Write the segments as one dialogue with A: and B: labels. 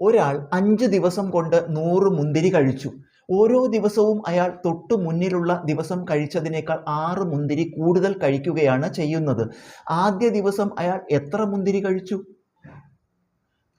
A: ഒരാൾ അഞ്ച് ദിവസം കൊണ്ട് നൂറ് മുന്തിരി കഴിച്ചു. ഓരോ ദിവസവും അയാൾ തൊട്ടു മുന്നിലുള്ള ദിവസം കഴിച്ചതിനേക്കാൾ ആറ് മുന്തിരി കൂടുതൽ കഴിക്കുകയാണ് ചെയ്യുന്നത്. ആദ്യ ദിവസം അയാൾ എത്ര മുന്തിരി കഴിച്ചു?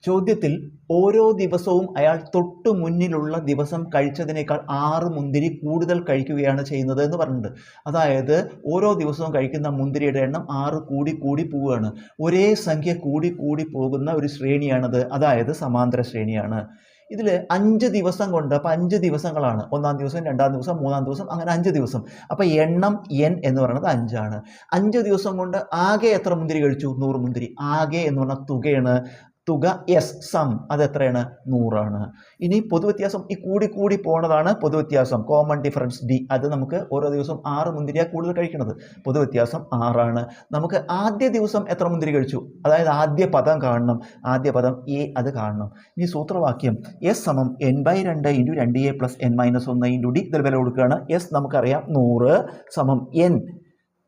A: ചോദ്യത്തിൽ ഓരോ ദിവസവും അയാൾ തൊട്ടു മുന്നിലുള്ള ദിവസം കഴിച്ചതിനേക്കാൾ ആറ് മുന്തിരി കൂടുതൽ കഴിക്കുകയാണ് ചെയ്യുന്നത് എന്ന് പറഞ്ഞിട്ടുണ്ട്. അതായത് ഓരോ ദിവസവും കഴിക്കുന്ന മുന്തിരിയുടെ എണ്ണം ആറ് കൂടി കൂടി പോവുകയാണ്. ഒരേ സംഖ്യ കൂടി കൂടി പോകുന്ന ഒരു ശ്രേണിയാണത്. അതായത് സമാന്തര ശ്രേണിയാണ്. ഇതിൽ അഞ്ച് ദിവസം കൊണ്ട് അപ്പോൾ അഞ്ച് ദിവസങ്ങളാണ്. ഒന്നാം ദിവസം രണ്ടാം ദിവസം മൂന്നാം ദിവസം അങ്ങനെ അഞ്ച് ദിവസം. അപ്പോൾ എണ്ണം എൻ എന്ന് പറയുന്നത് അഞ്ചാണ്. അഞ്ച് ദിവസം കൊണ്ട് ആകെ എത്ര മുന്തിരി കഴിച്ചു? നൂറ് മുന്തിരി. ആകെ എന്ന് പറഞ്ഞ തുകയാണ്. തുക എസ് സം അത് എത്രയാണ് നൂറാണ്. ഇനി പൊതുവ്യത്യാസം ഈ കൂടി കൂടി പോണതാണ് പൊതുവ്യത്യാസം. കോമൺ ഡിഫറൻസ് ഡി അത് നമുക്ക് ഓരോ ദിവസം ആറ് മുന്തിരിയാ കൂടുതൽ കഴിക്കുന്നത് പൊതുവ്യത്യാസം ആറാണ്. നമുക്ക് ആദ്യ ദിവസം എത്ര മുന്തിരി കഴിച്ചു? അതായത് ആദ്യ പദം കാണണം. ആദ്യ പദം എ അത് കാണണം. ഇനി സൂത്രവാക്യം. എസ് സമം എൻ ബൈ രണ്ട് ഇന്റു രണ്ട് എ പ്ലസ് എൻ മൈനസ് ഒന്ന് ഇന്റു ഡി ഇതിൽ വില കൊടുക്കുകയാണ്. എസ് നമുക്കറിയാം നൂറ് സമം എൻ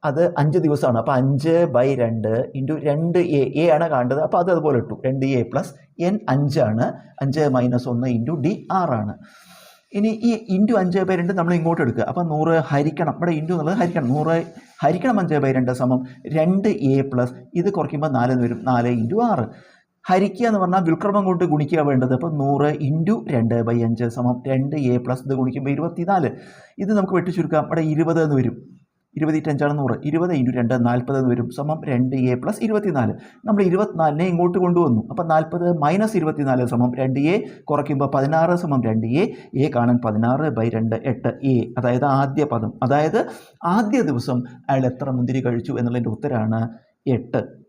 A: അത് അഞ്ച് ദിവസമാണ്. അപ്പോൾ അഞ്ച് ബൈ രണ്ട് ഇന്റു രണ്ട് എ എ ആണ് കാണേണ്ടത്. അപ്പോൾ അത് അതുപോലെ ഇട്ടു. രണ്ട് എ പ്ലസ് എൻ അഞ്ചാണ് അഞ്ച് മൈനസ് ഒന്ന് ഇന്റു ഡി ആറാണ് ഇനി ഈ ഇന്റു അഞ്ച് ബൈ രണ്ട് നമ്മൾ ഇങ്ങോട്ട് എടുക്കുക. അപ്പോൾ നൂറ് ഹരിക്കണം. ഇവിടെ ഇന്റു എന്നുള്ളത് ഹരിക്കണം. നൂറ് ഹരിക്കണം അഞ്ച് ബൈ രണ്ട് സമം രണ്ട് എ പ്ലസ് ഇത് കുറയ്ക്കുമ്പോൾ നാല് എന്ന് വരും. നാല് ഇന്റു ആറ് ഹരിക്കുക എന്ന് പറഞ്ഞാൽ വിൽക്രമം കൊണ്ട് ഗുണിക്കുക വേണ്ടത്. അപ്പോൾ നൂറ് ഇന്റു രണ്ട് ബൈ അഞ്ച് സമം രണ്ട് എ പ്ലസ് ഇത് ഗുണിക്കുമ്പോൾ ഇരുപത്തിനാല്. ഇത് നമുക്ക് വെട്ടിച്ചുരുക്കാം ഇവിടെ ഇരുപത് എന്ന് വരും. ഇരുപത്തിയഞ്ചാണ് നൂറ്. ഇരുപത് ഇന്റു രണ്ട് നാൽപ്പത് എന്ന് വരും. സമം രണ്ട് എ പ്ലസ് ഇരുപത്തിനാല്. നമ്മൾ ഇരുപത്തിനാലിനെ ഇങ്ങോട്ട് കൊണ്ടുവന്നു. അപ്പോൾ നാൽപ്പത് മൈനസ് ഇരുപത്തിനാല് സമം രണ്ട് എ കുറയ്ക്കുമ്പോൾ പതിനാറ് സമം രണ്ട് എ. എ കാണാൻ പതിനാറ് ബൈ രണ്ട് എട്ട് എ. അതായത് ആദ്യ പദം. അതായത് ആദ്യ ദിവസം അയാൾ എത്ര മുന്തിരി കഴിച്ചു എന്നുള്ളതിന്റെ ഉത്തരമാണ് എട്ട്.